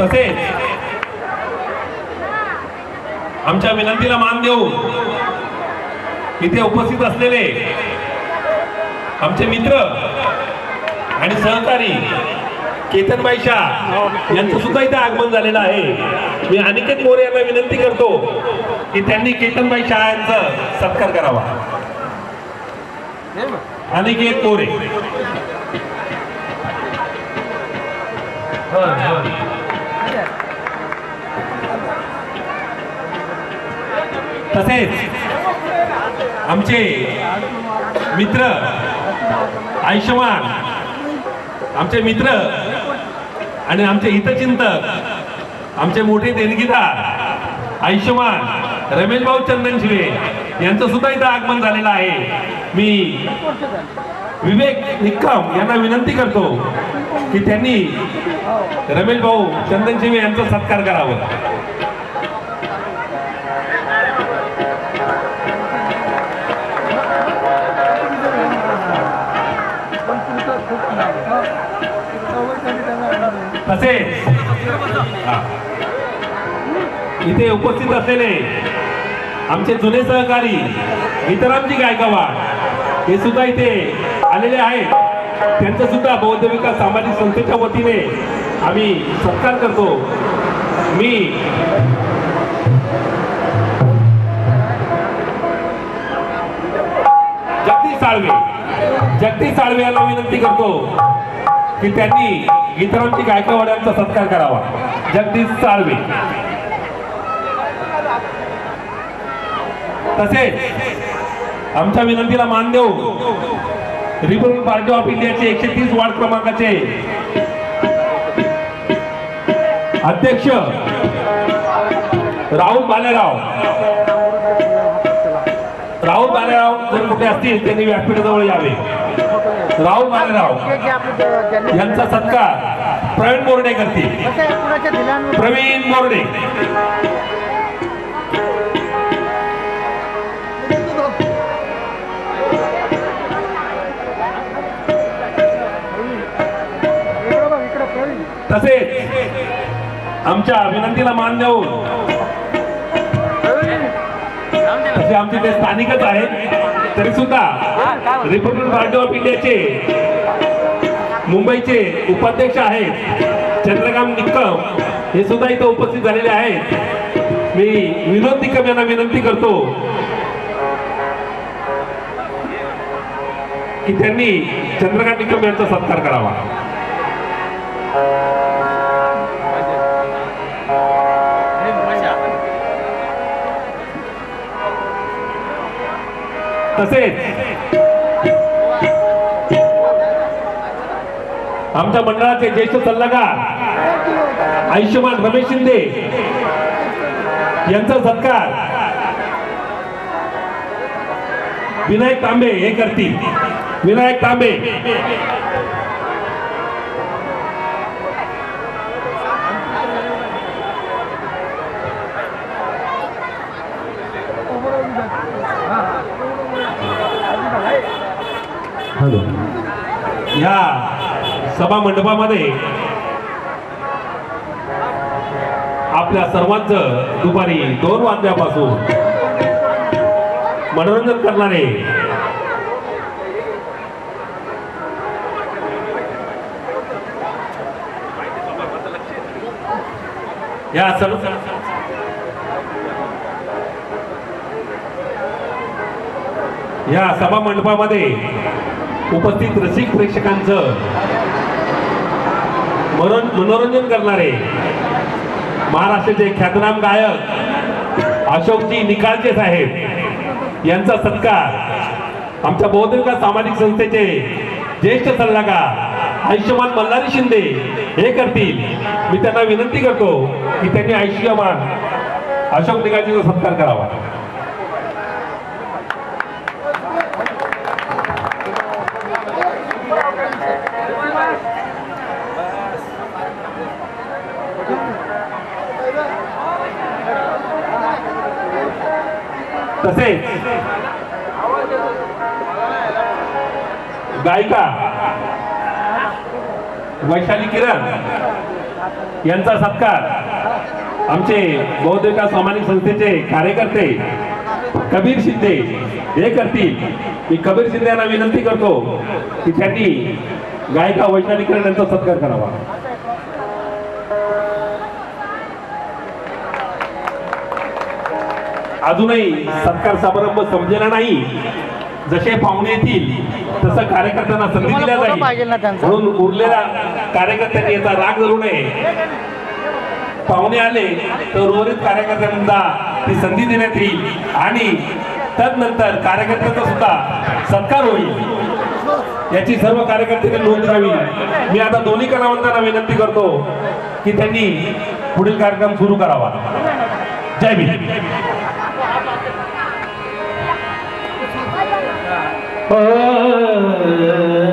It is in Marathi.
तसेच आमच्या विनंतीला मान देऊ इथे उपस्थित असलेले आमचे मित्र आणि सहकारी केतनबाई शाह यांचं सुद्धा इथे आगमन झालेलं आहे. मी अनिकेत मोरे यांना विनंती करतो की त्यांनी केतनबाई शाह यांचा सत्कार करावा. अनिकेत मोरे. तसेच आमचे मित्र आयुष्यमान आमचे मित्र आणि आमचे हितचिंतक आमचे मोठे देणगीदार आयुष्यमान रमेश भाऊ चंदन शिवे यांचं सुद्धा इथं आगमन झालेलं आहे. मी विवेक निक्कम यांना विनंती करतो की त्यांनी रमेश भाऊ चंदन शिवे यांचा सत्कार करावा. तसेच इथे उपस्थित असलेले आमचे जुने सहकारी इतरांची गायकवाड हे सुद्धा इथे आलेले आहेत. त्यांचं सुद्धा बौद्ध विकास सामाजिक संस्थेच्या वतीने आम्ही सत्कार करतो. मी जगदीश साळवे जगदीश साळवे यांना विनंती करतो की त्यांनी गीतारामजी गायकवाड्यांचा सत्कार करावा. जगदीश साळवे. तसेच आमच्या विनंतीला मान देऊ रिपब्लिक पार्टी ऑफ इंडियाचे एकशे तीस वार्ड क्रमांकाचे अध्यक्ष राहुल बालेराव. राहुल बालेराव जर कुठे असतील त्यांनी व्यासपीठाजवळ यावे. राहुल बालेराव यांचा सत्कार प्रवीण बोर्डे करतील. प्रवीण बोर्डे. तसेच आमच्या विनंतीला मान देऊन तसे आमचे ते स्थानिकच आहेत तरी सुद्धा रिपब्लिक पार्टी ऑफ इंडियाचे मुंबईचे उपाध्यक्ष आहेत चंद्रकांत निक्कम हे सुद्धा इथं उपस्थित झालेले आहेत. मी विनोद निकम यांना विनंती करतो की त्यांनी चंद्रकांत निकम यांचा सत्कार करावा. तसेच आमच्या मंडळाचे ज्येष्ठ सल्लागार आयुष्यमान रमेश शिंदे यांचा सत्कार विनायक तांबे हे करतील. विनायक तांबे. हॅलो. या सभा मंडपामध्ये आपल्या सर्वांचं दुपारी दोन वाजल्यापासून मनोरंजन करणारे या सर्व या सभा मंडपामध्ये उपस्थित रसिक प्रेक्षकांचं मनोरं- मनोरंजन करणारे महाराष्ट्राचे ख्यातनाम गायक अशोकजी निकालचे साहेब यांचा सत्कार आमच्या बौद्धिका सामाजिक संस्थेचे ज्येष्ठ सल्लागार आयुष्यमान मल्हारी शिंदे हे करतील. मी त्यांना विनंती करतो की त्यांनी आयुष्यमान अशोक निकालजीचा सत्कार करावा. तसेच गायिका. वैशाली किरण यांचा सत्कार. आमचे बौद्ध सामाजिक संस्थेचे कार्यकर्ते कबीर शिंदे. हे करतील. मी कबीर शिंदे यांना विनंती करतो की त्यांनी गायिका वैशाली किरण यांचा सत्कार करावा. अजूनही सत्कार समारंभ संपलेला नाही. जसे पाहुणे येतील तसं कार्यकर्त्यांना संधी दिल्या जाईल? म्हणून उरलेल्या कार्यकर्त्यांनी याचा राग धरू नये. पाहुणे आले तर उर्वरित कार्यकर्त्यांना ती संधी देण्यात येईल. आणि तदनंतर कार्यकर्त्यांचा सुद्धा सत्कार होईल. याची सर्व कार्यकर्त्यांनी नोंद घ्यावी. मी आता दोन्ही कलावंतांना विनंती करतो की त्यांनी पुढील कार्यक्रम सुरू करावा. जय भीम. हो